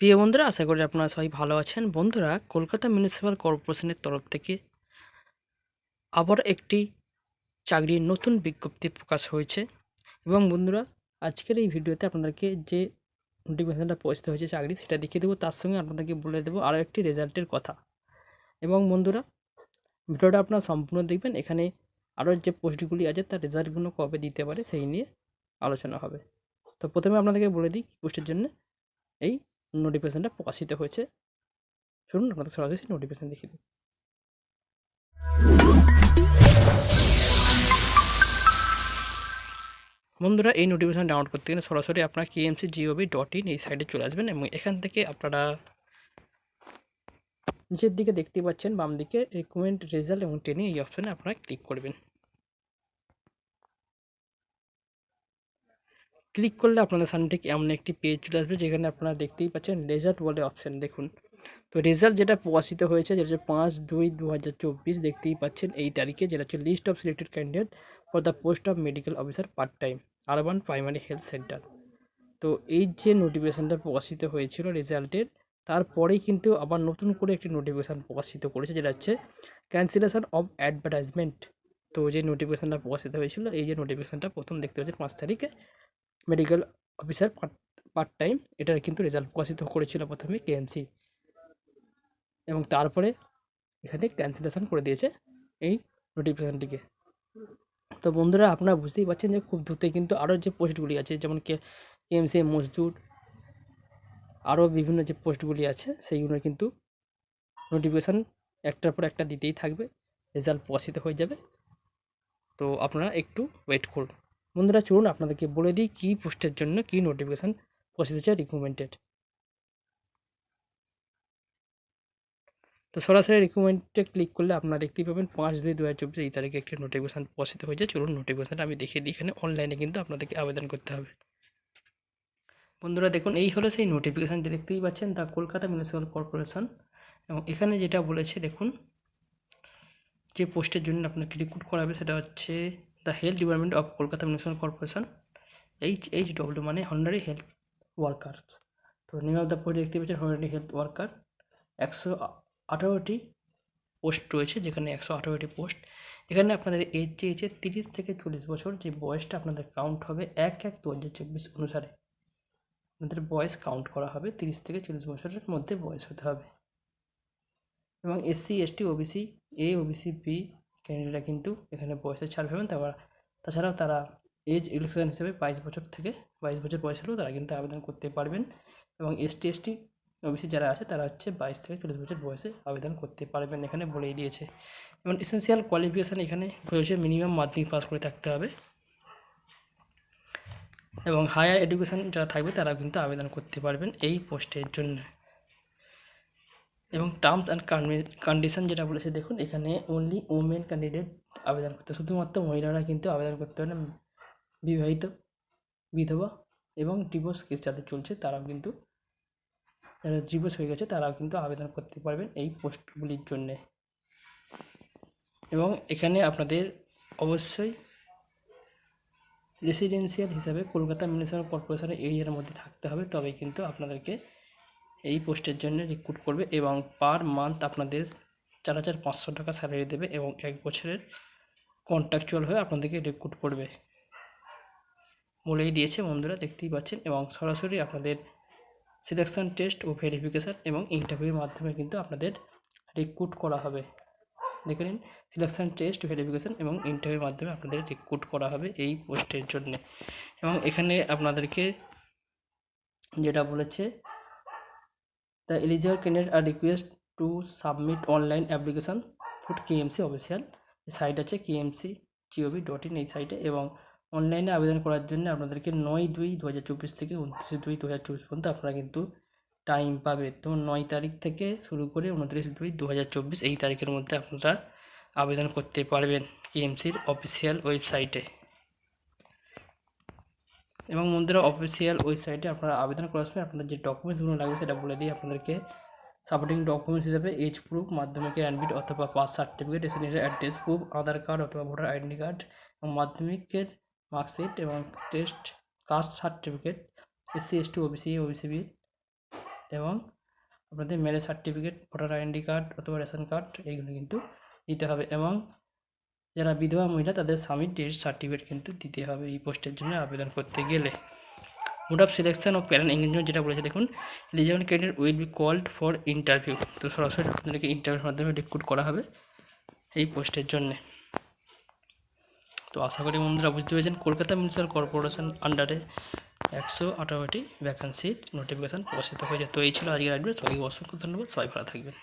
প্রিয় বন্ধুরা, আশা করি আপনারা সবাই ভালো আছেন। বন্ধুরা, কলকাতা মিউনিসিপ্যাল কর্পোরেশনের তরফ থেকে আবার একটি চাকরির নতুন বিজ্ঞপ্তি প্রকাশ হয়েছে। এবং বন্ধুরা, আজকের এই ভিডিওতে আপনাদেরকে যে নোটিফিকেশানটা পৌঁছতে হয়েছে চাকরি, সেটা দেখিয়ে দেবো। তার সঙ্গে আপনাদেরকে বলে দেবো আরও একটি রেজাল্টের কথা। এবং বন্ধুরা, ভিডিওটা আপনারা সম্পূর্ণ দেখবেন। এখানে আরও যে পোস্টগুলি আছে, তার রেজাল্টগুলো কবে দিতে পারে, সেই নিয়ে আলোচনা হবে। তো প্রথমে আপনাদেরকে বলে দিই পোস্টের জন্য এই নোটিফিকেশানটা প্রকাশিত হয়েছে। শুনুন আপনাদের সরাসরি নোটিফিকেশান দেখিয়ে দিই। বন্ধুরা, এই নোটিফিকেশান ডাউনলোড করতে গেলে সরাসরি আপনারা কেএমসি জিওভি ডট ইন এই সাইটে চলে আসবেন এবং এখান থেকে আপনারা নিচের দিকে দেখতে পাচ্ছেন বাম দিকে রিকমেন্ড রেজাল্ট এবং ট্রেনিং এই অপশানে আপনারা ক্লিক করবেন। ক্লিক করলে আপনাদের সামনে ঠিক এমন একটি পেজ চলে আসবে যেখানে আপনারা দেখতেই পাচ্ছেন রেজাল্ট বলে অপশান দেখুন। তো রেজাল্ট যেটা প্রকাশিত হয়েছে যেটা হচ্ছে পাঁচ দুই দু হাজার দেখতেই পাচ্ছেন এই তারিখে, যেটা হচ্ছে list of selected candidate for the post of medical officer part time urban primary health centre তো এই যে নোটিফিকেশানটা প্রকাশিত হয়েছিল রেজাল্টের তারপরেই কিন্তু আবার নতুন করে একটি নোটিফিকেশান প্রকাশিত করেছে, যেটা হচ্ছে ক্যান্সেলেশন অফ অ্যাডভার্টাইজমেন্ট তো যে নোটিফিকেশানটা প্রকাশিত হয়েছিল, এই যে নোটিফিকেশানটা প্রথম দেখতে পাচ্ছেন পাঁচ তারিখে medical officer part part time এটার কিন্তু রেজাল্ট প্রকাশিত করেছিল প্রথমে কেএমসি এবং তারপরে এখানে ক্যান্সেলেশন করে দিয়েছে এই নোটিফিকেশানটিকে তো বন্ধুরা, আপনারা বুঝতেই পারছেন যে খুব দ্রুতই কিন্তু আরও যে পোস্টগুলি আছে, যেমন কে কেএমসি মজদুর আরও বিভিন্ন যে পোস্টগুলি আছে, সেইগুলো কিন্তু নোটিফিকেশান একটার পর একটা দিতেই থাকবে রেজাল্ট প্রকাশিত হয়ে যাবে। তো আপনারা একটু ওয়েট করুন। বন্ধুরা, চলুন আপনাদেরকে বলে দিই কী পোস্টের জন্য কী নোটিফিকেশান প্রকাশিত হচ্ছে রিকমেন্ডেড তো সরাসরি রিকমেন্ডে ক্লিক করলে আপনারা দেখতেই পাবেন পাঁচ দুই দু হাজার চব্বিশ এই তারিখে একটি নোটিফিকেশান প্রকাশিত হয়েছে। চলুন নোটিফিকেশানটা আমি দেখিয়ে দিই, এখানে অনলাইনে কিন্তু আপনাদেরকে আবেদন করতে হবে। বন্ধুরা, দেখুন, এই হলো সেই নোটিফিকেশানটি দেখতেই পাচ্ছেন দ্য কলকাতা মিউনিসিপ্যাল কর্পোরেশন এবং এখানে যেটা বলেছে, দেখুন, যে পোস্টের জন্য আপনাকে রিক্রুট করা হবে, সেটা হচ্ছে the health department of Kolkata municipal corporation, H H W মানে হন্ডারি হেলথ ওয়ার্কার তো নেম অফ দ্য পোস্ট দেখতে পাচ্ছেন হন্ডারি হেলথ ওয়ার্কার একশো আঠারোটি পোস্ট রয়েছে, যেখানে একশো আঠারোটি পোস্ট এখানে আপনাদের এজ এজে তিরিশ থেকে চল্লিশ বছর, যে বয়সটা আপনাদের কাউন্ট হবে এক এক দু হাজার চব্বিশ অনুসারে। আপনাদের বয়স কাউন্ট করা হবে তিরিশ থেকে চল্লিশ বছরের মধ্যে বয়স হতে হবে। এবং SC ST OBC A OBC B ক্যান্ডিডেটরা কিন্তু এখানে বয়সে ছাড় পাবেন তারপর তাছাড়াও তারা এজ ইলেকশন হিসেবে বাইশ বছর থেকে বাইশ বছর বয়স হলেও তারা কিন্তু আবেদন করতে পারবেন এবং এসটি এসটি ওবিসি যারা আছে তারা হচ্ছে বাইশ থেকে চল্লিশ বছর বয়সে আবেদন করতে পারবেন এখানে বলেই দিয়েছে। এবং এসেন্সিয়াল কোয়ালিফিকেশান এখানে রয়েছে মিনিমাম মাধ্যমিক পাস করে থাকতে হবে। এবং হায়ার এডুকেশান যারা থাকবে তারা কিন্তু আবেদন করতে পারবেন এই পোস্টের জন্য। এবং টার্মস অ্যান্ড কন্ডিশন যেটা বলেছে, দেখুন, এখানে অনলি ওমেন ক্যান্ডিডেট আবেদন করতে শুধুমাত্র মহিলারা কিন্তু আবেদন করতে পারেন বিবাহিত, বিধবা এবং ডিভোর্স কেস যাদের চলছে, তারাও কিন্তু যারা ডিভোর্স হয়ে গেছে, তারাও কিন্তু আবেদন করতে পারবেন এই পোস্টগুলির জন্যে। এবং এখানে আপনাদের অবশ্যই রেসিডেন্সিয়াল হিসাবে কলকাতা মিউনিসিপ্যাল কর্পোরেশনের এরিয়ার মধ্যে থাকতে হবে। তবে কিন্তু আপনাদেরকে এই পোস্টের জন্য রিক্রুট করবে এবং পার মান্থ আপনাদের চার হাজার পাঁচশো টাকা স্যালারি দেবে এবং এক বছরের কন্ট্রাকচুয়াল হয়ে আপনাদেরকে রিক্রুট করবে। বলেই দিয়েছে বন্ধুরা, দেখতেই পাচ্ছেন এবং সরাসরি আপনাদের সিলেকশন টেস্ট ও ভেরিফিকেশান এবং ইন্টারভিউর মাধ্যমে কিন্তু আপনাদের রিক্রুট করা হবে। দেখে নিন সিলেকশান টেস্ট ভেরিফিকেশান এবং ইন্টারভিউর মাধ্যমে আপনাদের রিক্রুট করা হবে এই পোস্টের জন্য। এবং এখানে আপনাদেরকে যেটা বলেছে the eligible candidate are request to submit online application food KMC official site আছে KMC G O V dot in এই সাইটে এবং অনলাইনে আবেদন করার জন্য আপনাদেরকে নয় দুই দু হাজার চব্বিশ থেকে উনত্রিশে দুই দু হাজার চব্বিশ পর্যন্ত আপনারা কিন্তু টাইম পাবে। তো নয় তারিখ থেকে শুরু করে উনত্রিশ দুই দু হাজার চব্বিশ এই তারিখের মধ্যে আপনারা আবেদন করতে পারবেন কেএমসির অফিসিয়াল ওয়েবসাইটে এবং মন্দিরের অফিসিয়াল ওয়েবসাইটে আপনারা আবেদন করার সময় আপনাদের যে ডকুমেন্টসগুলো লাগবে সেটা বলে দিই আপনাদেরকে সাপোর্টিং ডকুমেন্টস হিসেবে এজ প্রুফ মাধ্যমিকের অ্যাডমিট অথবা pass certificate residential address proof Aadhaar card অথবা ভোটার আইডেন্টি কার্ড এবং মাধ্যমিকের মার্কশিট এবং test caste certificate SC ST OBC OBC B এবং আপনাদের marriage certificate voter identity card অথবা রেশন কার্ড এইগুলো কিন্তু দিতে হবে এবং যারা বিধবা মহিলা, তাদের স্বামীর ডেথ সার্টিফিকেট কিন্তু দিতে হবে এই পোস্টের জন্য আবেদন করতে গেলে। Mode of selection of parent engagement যেটা বলেছে, দেখুন eligible candidate will be called for interview তো সরাসরি আপনাদেরকে ইন্টারভিউর মাধ্যমে রিক্রুট করা হবে এই পোস্টের জন্যে। তো আশা করি বন্ধুরা বুঝতে পেরেছেন, কলকাতা মিউনিসিপ্যাল কর্পোরেশন আন্ডারে একশো আঠারোটি ভ্যাকান্সির নোটিফিকেশান প্রকাশিত হয়েছে। তো এই ছিল আজকের আপডেট সবাইকে অসংখ্য ধন্যবাদ। সবাই ভালো থাকবেন।